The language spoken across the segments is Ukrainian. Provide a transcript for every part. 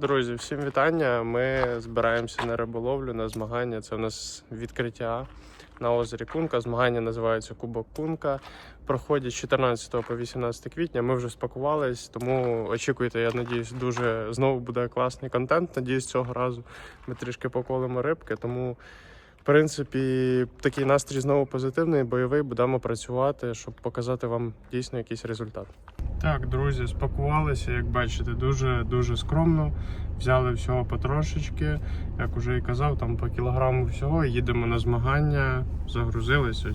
Друзі, всім вітання. Ми збираємося на риболовлю, на змагання. Це у нас відкриття на озері Кунка. Змагання називаються Кубок Кунка. Проходять з 14 по 18 квітня. Ми вже спакувались, тому очікуйте, я надіюсь, дуже знову буде класний контент. Надіюсь, цього разу ми трішки поколимо рибки. Тому, в принципі, такий настрій знову позитивний, бойовий. Будемо працювати, щоб показати вам дійсно якийсь результат. Так, друзі, спакувалися, як бачите, дуже дуже скромно. Взяли всього потрошечки. Як уже і казав, там по кілограму всього. Їдемо на змагання, загрузилися.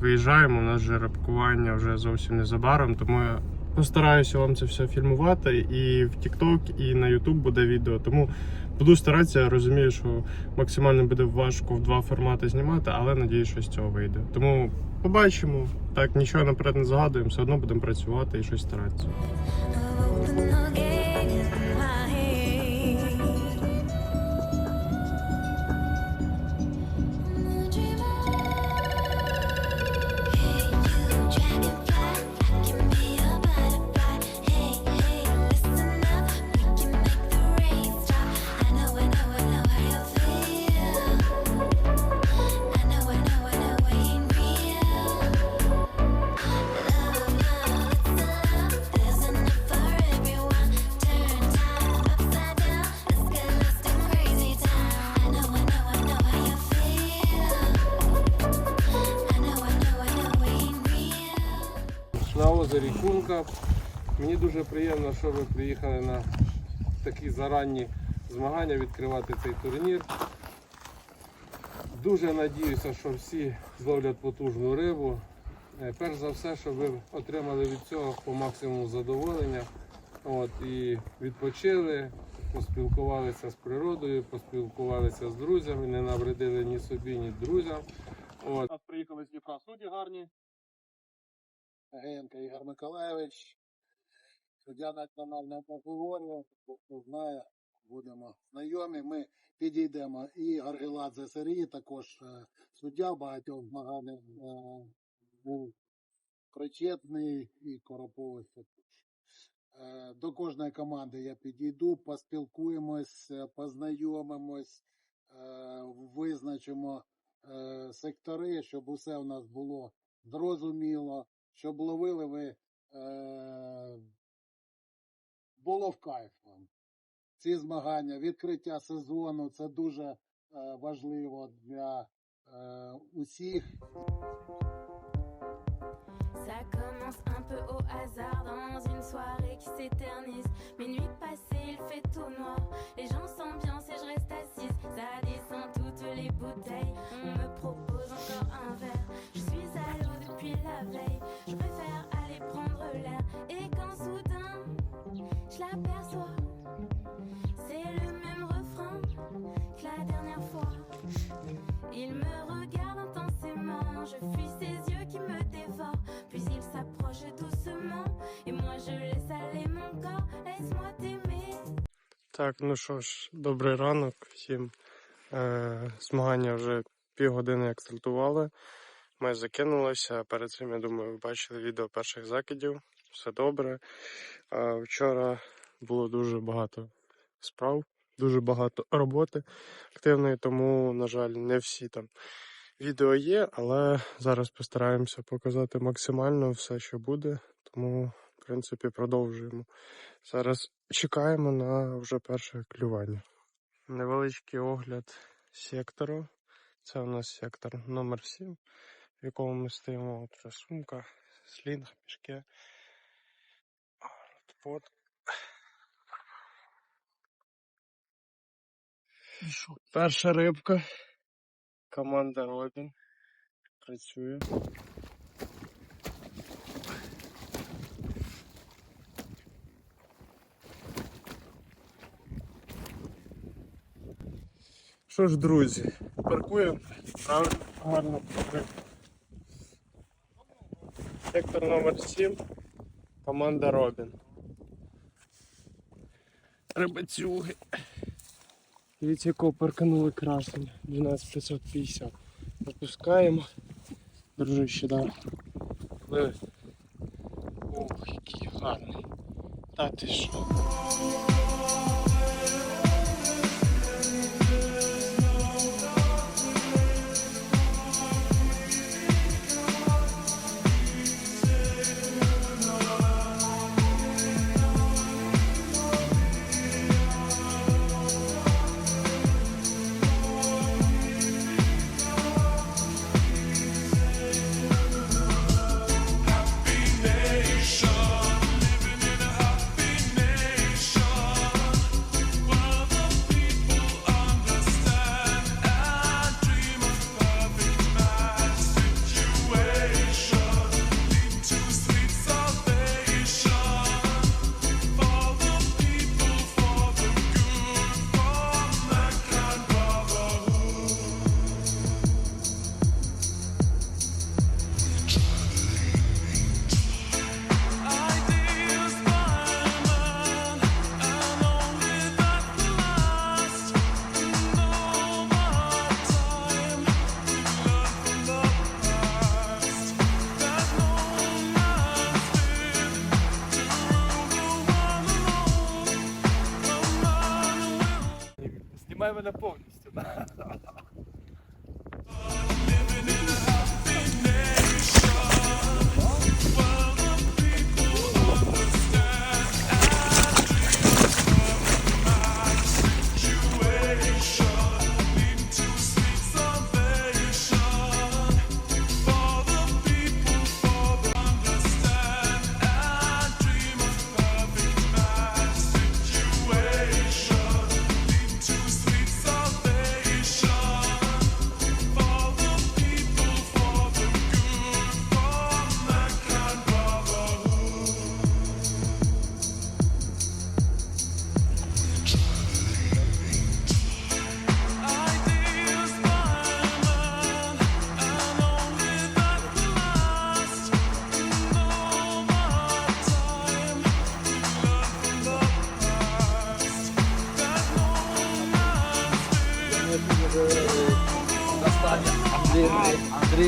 Виїжджаємо. У нас же рапкування вже зовсім незабаром, тому я постараюся вам це все фільмувати. І в TikTok, і на YouTube буде відео. Тому буду старатися. Розумію, що максимально буде важко в два формати знімати, але надію, що з цього вийде. Тому побачимо. Так, нічого наперед не загадуємо, все одно будемо працювати і щось старатися. На Кунка. Мені дуже приємно, що ви приїхали на такі заранні змагання відкривати цей турнір. Дуже надіюся, що всі зловлять потужну рибу. Е, Перш за все, щоб ви отримали від цього по максимуму задоволення. От, і відпочили, поспілкувалися з природою, поспілкувалися з друзями, не навредили ні собі, ні друзям. От. нас приїхали з Дніпра судді гарні. Генка Ігор Миколаєвич, суддя національного прокурору, хто знає, будемо знайомі. Ми підійдемо. І Аргеладзе Сергій, також е, суддя багатьох змаганнях е, був причетний і. Е, До кожної команди я підійду, поспілкуємось, е, познайомимось, визначимо сектори, щоб усе в нас було зрозуміло, щоб ловили ви е, було в кайф вам. Ці змагання, відкриття сезону це дуже е, важливо для е, усіх. Ça commence un peu au hasard dans une soirée qui s'éternise. Minuit passé, il fait tout noir. Les gens s'ambiancent et Так, ну що ж, добрий ранок всім. Е, змагання вже півгодини як стартували. Ми закинулися. Перед цим, я думаю, ви бачили відео перших закидів. Все добре. А вчора було дуже багато справ, дуже багато роботи активної, тому, на жаль, не всі там відео є, але зараз постараємося показати максимально все, що буде. Тому, в принципі, продовжуємо. Зараз чекаємо на вже перше клювання. Невеличкий огляд сектору. Це у нас сектор номер 7, в якому ми стоїмо. От вже сумка, слінг, мішки. От. Перша рибка. Команда Робін. Працює. Що ж, друзі, паркуємо. Правильно, гарно паркуємо. Сектор номер 7. Команда Робін. Рибацюги. Дивіться, якого парканули красень. 12550. Запускаємо. Дружище, да. Ох, який гарний. Та ти що? Мене повністю. Андрій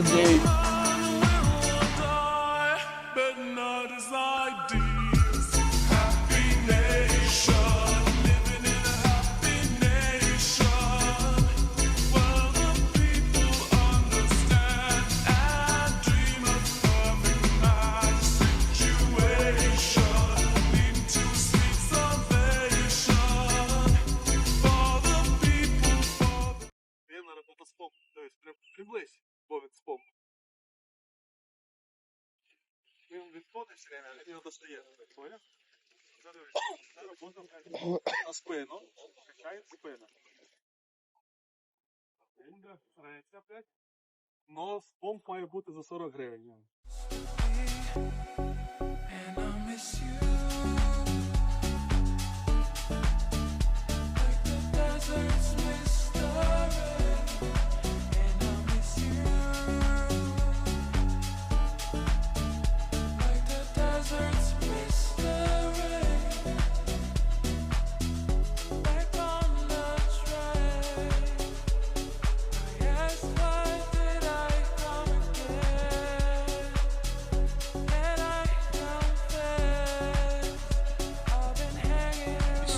Valentine's Day. Він все время, и вот. Це робота на спину. Качает спину. Треться опять. Но помп має бути за 40 гривень.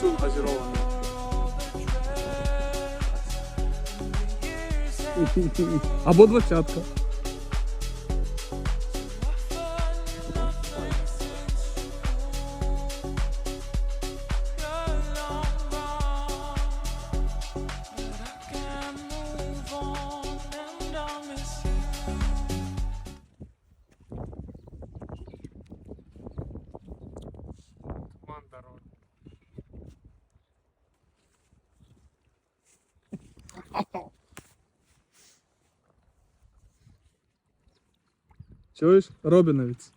Hanging Пісюн. Або двадцятка. Чуєш? Робіновець.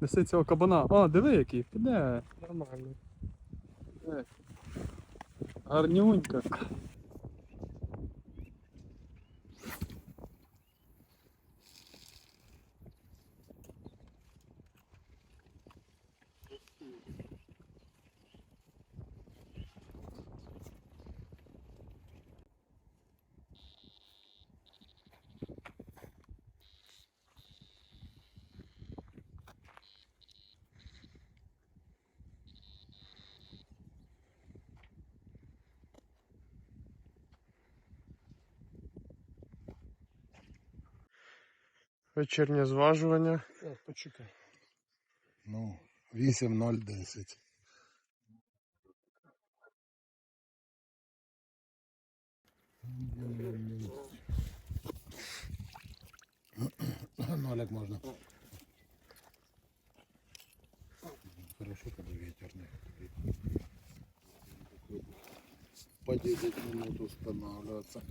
Неси цього кабана. О, диви який. Піде. Нормально. Гарнюнька. Вечірнє зважування. Почекай. Ну, 8.010. Нолик можна. Хорошо, когда ветер не По 10 минут устанавливаться.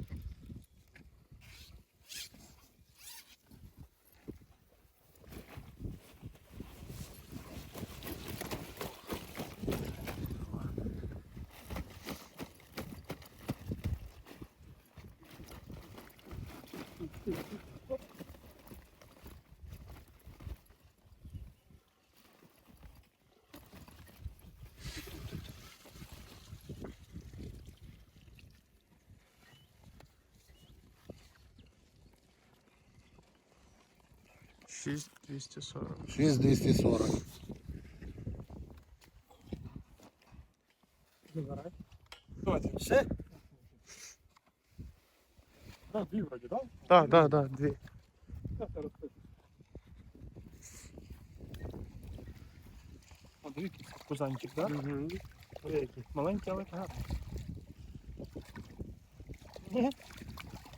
Шість 240. 6240. Давайте. Ще? Так, дві вроді, так? Так, так, так, дві. Так, я розпишу. О, дивіться, кузанчик, так? Мгм. Ой, який маленький, але гарний. Ні?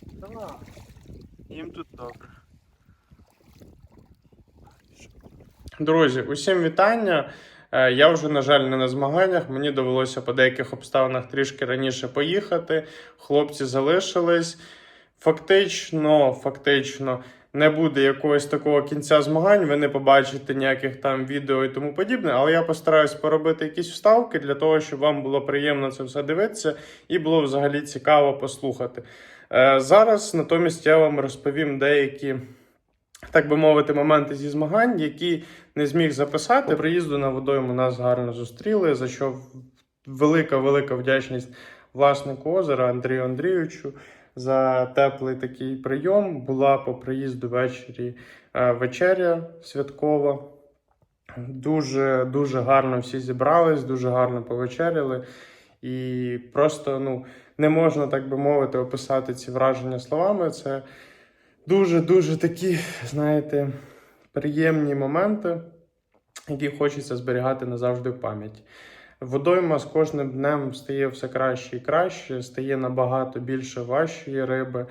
Давай. Їм тут добре. Друзі, усім вітання. Е, Я вже, на жаль, не на змаганнях. Мені довелося по деяких обставинах трішки раніше поїхати. Хлопці залишились. Фактично, фактично, не буде якогось такого кінця змагань. Ви не побачите ніяких там відео і тому подібне. Але я постараюсь поробити якісь вставки для того, щоб вам було приємно це все дивитися і було взагалі цікаво послухати. Е, Зараз натомість я вам розповім деякі, так би мовити, моменти зі змагань, які не зміг записати. По приїзду на водойму нас гарно зустріли, за що велика велика вдячність власнику озера Андрію Андрійовичу за теплий такий прийом. Була по приїзду ввечері е, вечеря святкова. Дуже дуже гарно всі зібрались, дуже гарно повечеряли. І просто ну, не можна, так би мовити, описати ці враження словами. Це дуже-дуже такі, знаєте, приємні моменти, які хочеться зберігати назавжди в пам'яті. Водойма з кожним днем стає все краще і краще, стає набагато більше важчої риби.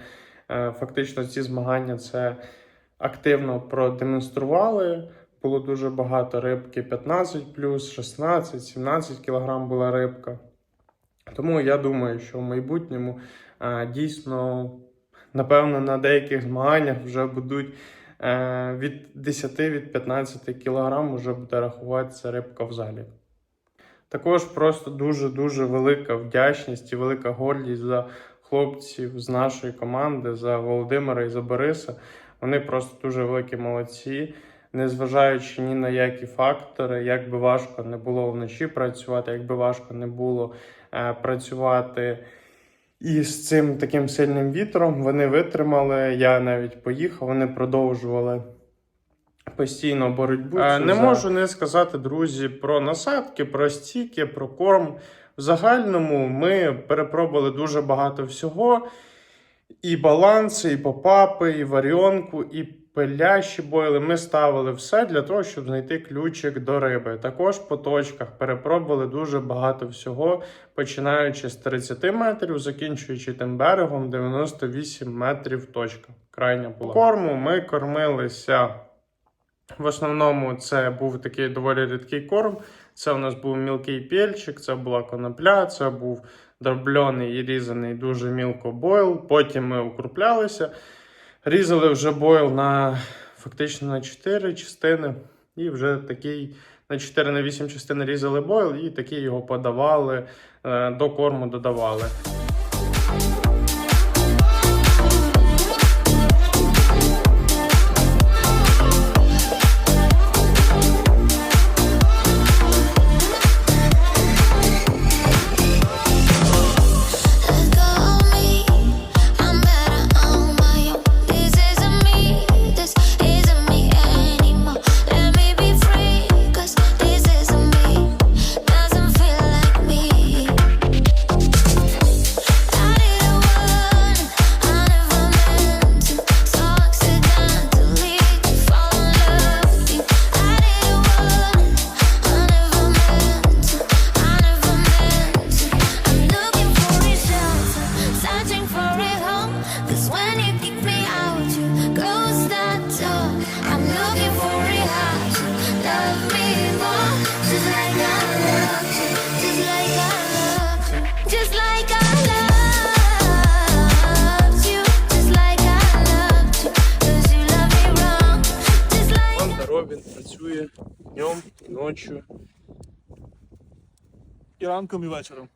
Е, Фактично, ці змагання це активно продемонстрували. Було дуже багато рибки 15 16, 17 кілограм була рибка. Тому я думаю, що в майбутньому е, дійсно, напевно, на деяких змаганнях вже будуть е, від 10 від 15 кілограм вже буде рахуватися рибка в залі. Також просто дуже-дуже велика вдячність і велика гордість за хлопців з нашої команди, за Володимира і за Бориса. Вони просто дуже великі молодці, незважаючи ні на які фактори, як би важко не було вночі працювати, як би важко не було е, працювати з цим таким сильним вітром. Вони витримали. Я навіть поїхав, вони продовжували постійно боротьбу. Е, не не можу не сказати, друзі, про насадки, про стіки, про корм. В загальному ми перепробували дуже багато всього. І баланси, і попапи, і варіонку, і пилящі бойли. Ми ставили все для того, щоб знайти ключик до риби. Також по точках перепробували дуже багато всього, починаючи з 30 метрів, закінчуючи тим берегом 98 метрів точка. Крайня була. Корму ми кормилися. В основному це був такий доволі рідкий корм. Це у нас був мілкий пельчик, це була конопля, це був дробльоний і різаний дуже мілко бойл. Потім ми укруплялися, різали вже бойл на фактично на 4 частини. І вже такий на 4 на 8 частин різали бойл, і такий його подавали, е, до корму додавали. Працює днем ночі. І ранком, і вечором.